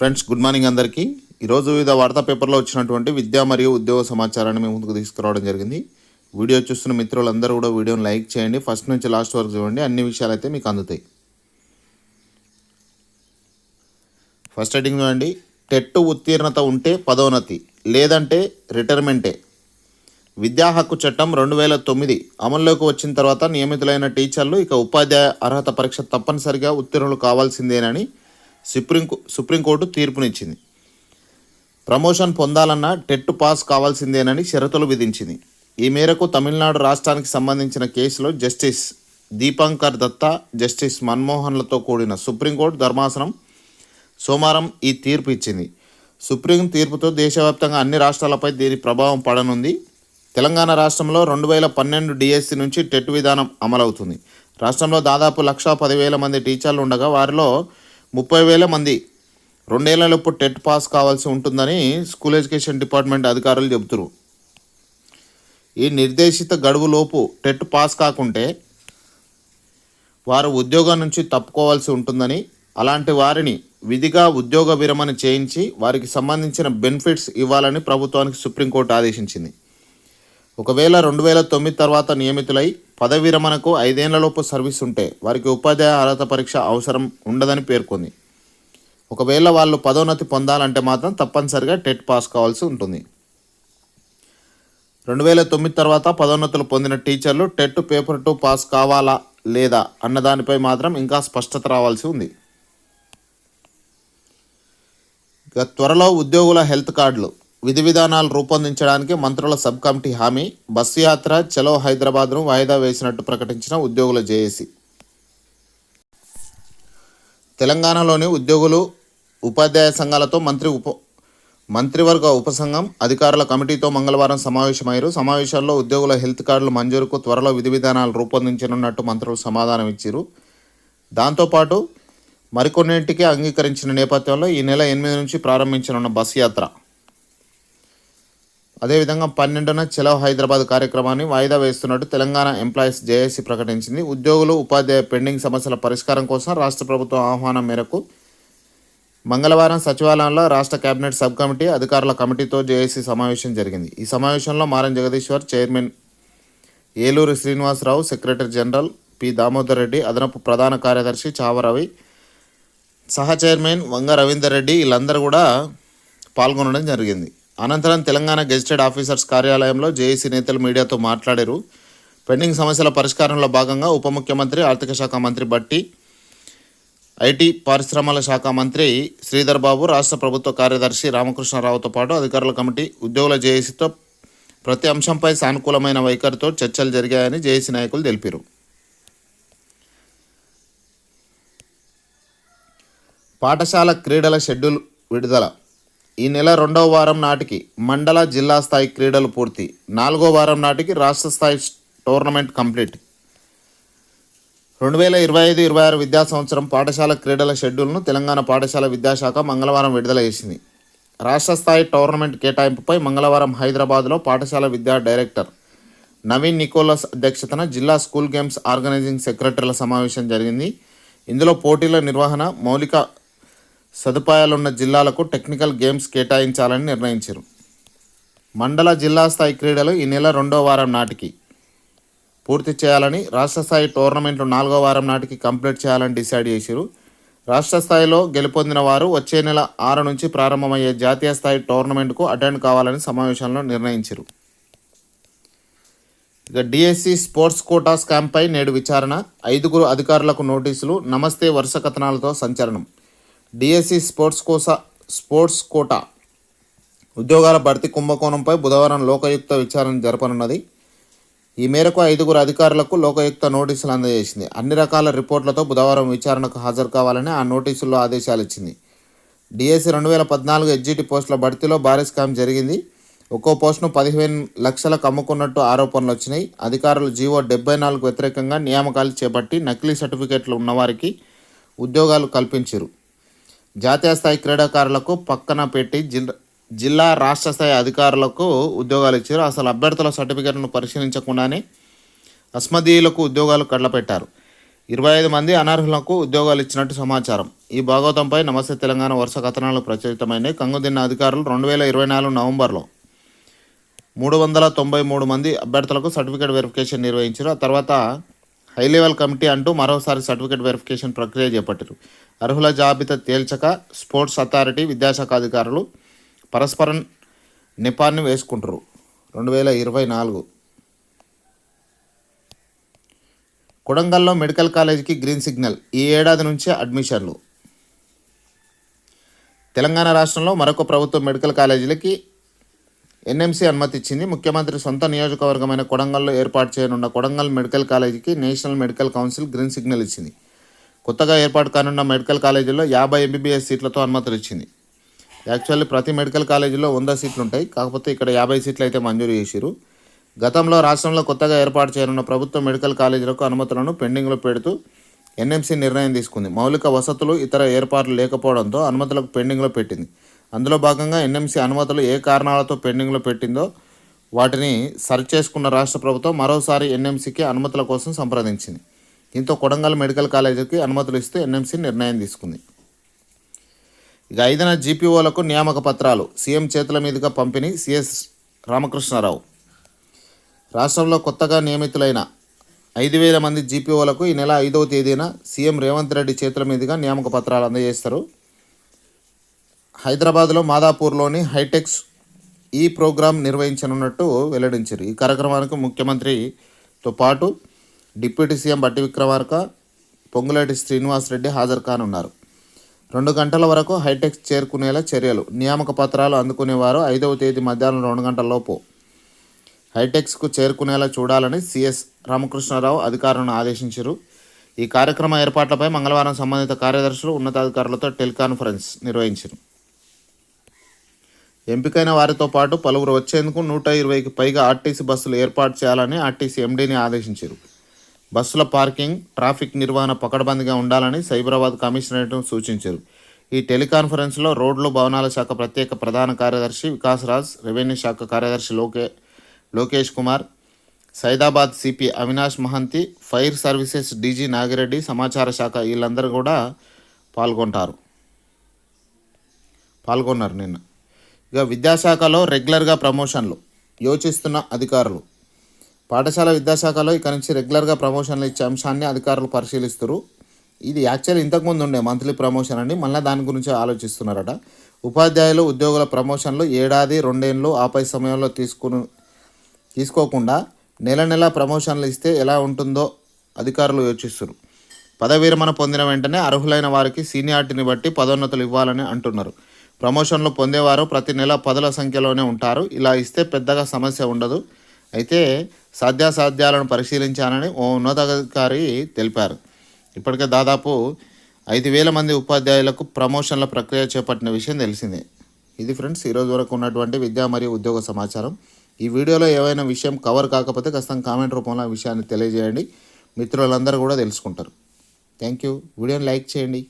Friends good morning అందరికీ. ఈరోజు వివిధ వార్తా పేపర్లో వచ్చినటువంటి విద్యా మరియు ఉద్యోగ సమాచారాన్ని మేము ముందుకు తీసుకురావడం జరిగింది. వీడియో చూస్తున్న మిత్రులందరూ కూడా వీడియోని లైక్ చేయండి. ఫస్ట్ నుంచి లాస్ట్ వరకు చూడండి. అన్ని విషయాలు అయితే మీకు అందుతాయి. ఫస్ట్ హెడ్డింగ్ చూడండి. టెట్ ఉత్తీర్ణత ఉంటే పదోన్నతి లేదంటే రిటైర్మెంటే. విద్యా హక్కు చట్టం రెండు వేల తొమ్మిది అమల్లోకి వచ్చిన తర్వాత నియమితులైన టీచర్లు ఇక ఉపాధ్యాయ అర్హత పరీక్ష తప్పనిసరిగా ఉత్తీర్ణులు కావాల్సిందేనని సుప్రీం సుప్రీంకోర్టు తీర్పునిచ్చింది. ప్రమోషన్ పొందాలన్నా టెట్ పాస్ కావాల్సిందేనని షరతులు విధించింది. ఈ మేరకు తమిళనాడు రాష్ట్రానికి సంబంధించిన కేసులో జస్టిస్ దీపాంకర్ దత్తా జస్టిస్ మన్మోహన్లతో కూడిన సుప్రీంకోర్టు ధర్మాసనం సోమవారం ఈ తీర్పు ఇచ్చింది సుప్రీం తీర్పుతో దేశవ్యాప్తంగా అన్ని రాష్ట్రాలపై దీని ప్రభావం పడనుంది. తెలంగాణ రాష్ట్రంలో రెండు వేల పన్నెండు డిఎస్సి నుంచి టెట్ విధానం అమలవుతుంది. రాష్ట్రంలో దాదాపు లక్షా పదివేల మంది టీచర్లు ఉండగా వారిలో ముప్పై వేల మంది. రెండేళ్ళలోపు టెట్ పాస్ కావాల్సి ఉంటుందని స్కూల్ ఎడ్యుకేషన్ డిపార్ట్మెంట్ అధికారులు చెబుతున్నారు ఈ నిర్దేశిత గడువులోపు టెట్ పాస్ కాకుంటే వారు ఉద్యోగం నుంచి తప్పుకోవాల్సి ఉంటుందని అలాంటి వారిని విధిగా ఉద్యోగ విరమణ చేయించి వారికి సంబంధించిన బెనిఫిట్స్ ఇవ్వాలని ప్రభుత్వానికి సుప్రీంకోర్టు ఆదేశించింది. ఒకవేళ రెండు వేల తొమ్మిది తర్వాత నియమితులై పదవి విరమణకు ఐదేళ్ళలోపు సర్వీస్ ఉంటే వారికి ఉపాధ్యాయ అర్హత పరీక్ష అవసరం ఉండదని పేర్కొంది. ఒకవేళ వాళ్ళు పదోన్నతి పొందాలంటే మాత్రం తప్పనిసరిగా టెట్ పాస్ కావాల్సి ఉంటుంది. రెండు వేల తొమ్మిది తర్వాత పదోన్నతులు పొందిన టీచర్లు టెట్ పేపర్ టూ పాస్ కావాలా లేదా అన్నదానిపై మాత్రం ఇంకా స్పష్టత రావాల్సి ఉంది. ఇక త్వరలో ఉద్యోగుల హెల్త్ కార్డులు విధి విధానాలు రూపొందించడానికి మంత్రుల సబ్ కమిటీ హామీ బస్సు యాత్ర చలో హైదరాబాద్ను వాయిదా వేసినట్టు ప్రకటించిన ఉద్యోగుల జేఏసీ. తెలంగాణలోని ఉద్యోగులు ఉపాధ్యాయ సంఘాలతో మంత్రి ఉప మంత్రివర్గ ఉపసంఘం అధికారుల కమిటీతో మంగళవారం సమావేశమయ్యారు. సమావేశాల్లో ఉద్యోగుల హెల్త్ కార్డుల మంజూరుకు త్వరలో విధి విధానాలు రూపొందించనున్నట్టు మంత్రులు సమాధానం ఇచ్చారు. దాంతోపాటు మరికొన్నింటికి అంగీకరించిన నేపథ్యంలో ఈ నెల ఎనిమిది నుంచి ప్రారంభించనున్న బస్ యాత్ర. అదేవిధంగా పన్నెండున చలో హైదరాబాద్ కార్యక్రమాన్ని వాయిదా వేస్తున్నట్టు తెలంగాణ ఎంప్లాయీస్ జేఏసీ ప్రకటించింది. ఉద్యోగులు ఉపాధ్యాయ పెండింగ్ సమస్యల పరిష్కారం కోసం రాష్ట్ర ప్రభుత్వం ఆహ్వానం మేరకు మంగళవారం సచివాలయంలో రాష్ట్ర కేబినెట్ సబ్ కమిటీ అధికారుల కమిటీతో జేఏసీ సమావేశం జరిగింది. ఈ సమావేశంలో Maram Jagadishwar chairman Eluru Srinivasa Rao secretary general P Damodar Reddy అదనపు ప్రధాన కార్యదర్శి చావరవి సహ చైర్మన్ వంగ రవీందర్ రెడ్డి వీళ్ళందరూ కూడా పాల్గొనడం జరిగింది. అనంతరం తెలంగాణ గెజిటెడ్ ఆఫీసర్స్ కార్యాలయంలో జేఏసీ నేతలు మీడియాతో మాట్లాడారు. పెండింగ్ సమస్యల పరిష్కారంలో భాగంగా ఉప ముఖ్యమంత్రి ఆర్థిక శాఖ మంత్రి బట్టి ఐటీ పరిశ్రమల శాఖ మంత్రి శ్రీధర్ బాబు రాష్ట్ర ప్రభుత్వ కార్యదర్శి రామకృష్ణారావుతో పాటు అధికారుల కమిటీ ఉద్యోగుల జేఏసీతో ప్రతి అంశంపై సానుకూలమైన వైఖరితో చర్చలు జరిగాయని జేఏసీ నాయకులు తెలిపారు. పాఠశాల క్రీడల షెడ్యూల్ విడుదల ఈ నెల రెండవ వారం నాటికి మండల జిల్లా స్థాయి క్రీడలు పూర్తి. నాలుగో వారం నాటికి రాష్ట్ర స్థాయి టోర్నమెంట్ కంప్లీట్. రెండు వేల ఇరవై ఐదు ఇరవై ఆరు విద్యా సంవత్సరం పాఠశాల క్రీడల షెడ్యూల్ను తెలంగాణ పాఠశాల విద్యాశాఖ మంగళవారం విడుదల చేసింది. రాష్ట్ర స్థాయి టోర్నమెంట్ కేటాయింపుపై మంగళవారం హైదరాబాద్లో పాఠశాల విద్యా డైరెక్టర్ నవీన్ నికోలస్ అధ్యక్షతన జిల్లా స్కూల్ గేమ్స్ ఆర్గనైజింగ్ సెక్రటరీల సమావేశం జరిగింది. ఇందులో పోటీల నిర్వహణ మౌలిక సదుపాయాలున్న జిల్లాలకు టెక్నికల్ గేమ్స్ కేటాయించాలని నిర్ణయించారు. మండల జిల్లా స్థాయి క్రీడలు ఈ నెల రెండో వారం నాటికి పూర్తి చేయాలని రాష్ట్ర స్థాయి టోర్నమెంట్లు నాలుగో వారం నాటికి కంప్లీట్ చేయాలని డిసైడ్ చేశారు. రాష్ట్ర స్థాయిలో గెలుపొందిన వారు వచ్చే నెల ఆరు నుంచి ప్రారంభమయ్యే జాతీయ స్థాయి టోర్నమెంట్కు అటెండ్ కావాలని సమావేశంలో నిర్ణయించారు. ఇక డిఎస్సి స్పోర్ట్స్ కోటా క్యాంప్పై నేడు విచారణ. ఐదుగురు అధికారులకు నోటీసులు. నమస్తే వరుస కథనాలతో సంచలనం. డిఎస్సి స్పోర్ట్స్ కోసా స్పోర్ట్స్ కోటా ఉద్యోగాల భర్తీ కుంభకోణంపై బుధవారం లోకయుక్త విచారణ జరపనున్నది. ఈ మేరకు ఐదుగురు అధికారులకు లోకయుక్త నోటీసులు అందజేసింది. అన్ని రకాల రిపోర్ట్లతో బుధవారం విచారణకు హాజరు కావాలని ఆ నోటీసుల్లో ఆదేశాలు ఇచ్చింది డిఎస్సి రెండు వేల పద్నాలుగు ఎడ్జిటి పోస్టుల భర్తీలో భారీ స్కామ్ జరిగింది. ఒక్కో పోస్టును పదిహేను లక్షలకు అమ్ముకున్నట్టు ఆరోపణలు వచ్చినాయి. అధికారులు జీవో డెబ్బై నాలుగు వ్యతిరేకంగా నియామకాలు చేపట్టి నకిలీ సర్టిఫికెట్లు ఉన్నవారికి ఉద్యోగాలు కల్పించారు. జాతీయ స్థాయి క్రీడాకారులకు పక్కన పెట్టి జిల్లా జిల్లా రాష్ట్ర స్థాయి అధికారులకు ఉద్యోగాలు ఇచ్చారు. అసలు అభ్యర్థుల సర్టిఫికెట్లను పరిశీలించకుండానే అస్మదీయులకు ఉద్యోగాలు కళ్ళపెట్టారు. ఇరవై ఐదు మంది అనర్హులకు ఉద్యోగాలు ఇచ్చినట్టు సమాచారం. ఈ భాగవతంపై నమస్తే తెలంగాణ వరుస కథనాలు ప్రచురితమైనవి కంగుదిన్న అధికారులు రెండు వేల ఇరవై నాలుగు నవంబర్లో మూడు వందల తొంభై మూడు మంది అభ్యర్థులకు సర్టిఫికేట్ వెరిఫికేషన్ నిర్వహించారు. ఆ తర్వాత హై లెవెల్ కమిటీ అంటూ మరోసారి సర్టిఫికేట్ వెరిఫికేషన్ ప్రక్రియ చేపట్టారు. అర్హుల జాబితా తేల్చక స్పోర్ట్స్ అథారిటీ విద్యాశాఖ అధికారులు పరస్పరం నిపాన్ని వేసుకుంటారు రెండు వేల ఇరవై నాలుగు కొడంగల్లో మెడికల్ కాలేజీకి గ్రీన్ సిగ్నల్ ఈ ఏడాది నుంచే అడ్మిషన్లు. తెలంగాణ రాష్ట్రంలో మరొక ప్రభుత్వ మెడికల్ కాలేజీలకి ఎన్ఎంసీ అనుమతి ఇచ్చింది ముఖ్యమంత్రి సొంత నియోజకవర్గమైన కొడంగల్లో ఏర్పాటు చేయనున్న కొడంగల్ మెడికల్ కాలేజీకి national medical council green signal ఇచ్చింది. కొత్తగా ఏర్పాటు కానున్న మెడికల్ కాలేజీలో యాభై ఎంబీబీఎస్ సీట్లతో అనుమతులు ఇచ్చింది యాక్చువల్లీ ప్రతి మెడికల్ కాలేజీలో వంద సీట్లు ఉంటాయి కాకపోతే ఇక్కడ యాభై సీట్లు అయితే మంజూరు చేసిరు గతంలో రాష్ట్రంలో కొత్తగా ఏర్పాటు చేయనున్న ప్రభుత్వ మెడికల్ కాలేజీలకు అనుమతులను పెండింగ్లో పెడుతూ ఎన్ఎంసీ నిర్ణయం తీసుకుంది. మౌలిక వసతులు ఇతర ఏర్పాట్లు లేకపోవడంతో అనుమతులకు పెండింగ్లో పెట్టింది. అందులో భాగంగా ఎన్ఎంసీ అనుమతులు ఏ కారణాలతో పెండింగ్లో పెట్టిందో వాటిని సరిచేసుకున్న రాష్ట్ర ప్రభుత్వం మరోసారి ఎన్ఎంసీకి అనుమతుల కోసం సంప్రదించింది. దీంతో కొడంగల్ మెడికల్ కాలేజీకి అనుమతులు ఇస్తూ ఎన్ఎంసీ నిర్ణయం తీసుకుంది. ఇక ఐదున జీపీఓలకు నియామక పత్రాలు సీఎం చేతుల మీదుగా పంపిణీ సిఎస్ రామకృష్ణారావు. రాష్ట్రంలో కొత్తగా నియమితులైన ఐదు వేల మంది జీపీఓలకు ఈ నెల ఐదవ తేదీన సీఎం రేవంత్ రెడ్డి చేతుల మీదుగా నియామక పత్రాలు అందజేస్తారు. హైదరాబాద్లో మాదాపూర్లోని హైటెక్స్ ఈ ప్రోగ్రాం నిర్వహించనున్నట్టు వెల్లడించారు. ఈ కార్యక్రమానికి ముఖ్యమంత్రితో పాటు డిప్యూటీ సీఎం బట్టి విక్రమార్క పొంగులేటి శ్రీనివాసరెడ్డి హాజరు కానున్నారు. రెండు గంటల వరకు హైటెక్స్ చేరుకునేలా చర్యలు నియామక పత్రాలు అందుకునేవారు ఐదవ తేదీ మధ్యాహ్నం రెండు గంటలలోపు హైటెక్స్కు చేరుకునేలా చూడాలని సిఎస్ రామకృష్ణారావు అధికారులను ఆదేశించారు. ఈ కార్యక్రమ ఏర్పాట్లపై మంగళవారం సంబంధిత కార్యదర్శులు ఉన్నతాధికారులతో టెలికాన్ఫరెన్స్ నిర్వహించారు. ఎంపికైన వారితో పాటు పలువురు వచ్చేందుకు నూట ఇరవైకి పైగా ఆర్టీసీ బస్సులు ఏర్పాటు చేయాలని ఆర్టీసీ ఎండీని ఆదేశించారు. బస్సుల పార్కింగ్ ట్రాఫిక్ నిర్వహణ పకడ్బందీగా ఉండాలని సైబరాబాద్ కమిషనరేట్ సూచించారు. ఈ టెలికాన్ఫరెన్స్లో రోడ్లు భవనాల శాఖ ప్రత్యేక ప్రధాన కార్యదర్శి వికాస్ రాజ్ రెవెన్యూ శాఖ కార్యదర్శి లోకే Lokesh Kumar Saidabad CP Avinash Mohanty fire services DG Nagi Reddy సమాచార శాఖ వీళ్ళందరూ కూడా పాల్గొంటారు. పాల్గొన్నారు నిన్న. ఇక విద్యాశాఖలో రెగ్యులర్గా ప్రమోషన్లు యోచిస్తున్న అధికారులు. పాఠశాల విద్యాశాఖలో ఇక నుంచి రెగ్యులర్గా ప్రమోషన్లు ఇచ్చే అంశాన్ని అధికారులు పరిశీలిస్తారు. ఇది యాక్చువల్ ఇంతకుముందు ఉండే మంత్లీ ప్రమోషన్ అండి. మళ్ళీ దాని గురించి ఆలోచిస్తున్నారట. ఉపాధ్యాయులు ఉద్యోగుల ప్రమోషన్లు ఏడాది రెండేళ్ళు ఆపై సమయంలో తీసుకుని తీసుకోకుండా నెల నెల ప్రమోషన్లు ఇస్తే ఎలా ఉంటుందో అధికారులు యోచిస్తారు. పదవి విరమణ పొందిన వెంటనే అర్హులైన వారికి సీనియారిటీని బట్టి పదోన్నతులు ఇవ్వాలని అంటున్నారు. ప్రమోషన్లు పొందేవారు ప్రతి నెల పదుల సంఖ్యలోనే ఉంటారు. ఇలా ఇస్తే పెద్దగా సమస్య ఉండదు. అయితే సాధ్యాసాధ్యాలను పరిశీలించాలని ఓ ఉన్నతాధికారి తెలిపారు. ఇప్పటికే దాదాపు ఐదు వేల మంది ఉపాధ్యాయులకు ప్రమోషన్ల ప్రక్రియ చేపట్టిన విషయం తెలిసిందే. ఇది ఫ్రెండ్స్ ఈరోజు వరకు ఉన్నటువంటి విద్యా మరియు ఉద్యోగ సమాచారం. ఈ వీడియోలో ఏవైనా విషయం కవర్ కాకపోతే ఖచ్చితంగా కామెంట్ రూపంలో ఆ విషయాన్ని తెలియజేయండి. మిత్రులందరూ కూడా తెలుసుకుంటారు. Thank you. వీడియోని లైక్ చేయండి.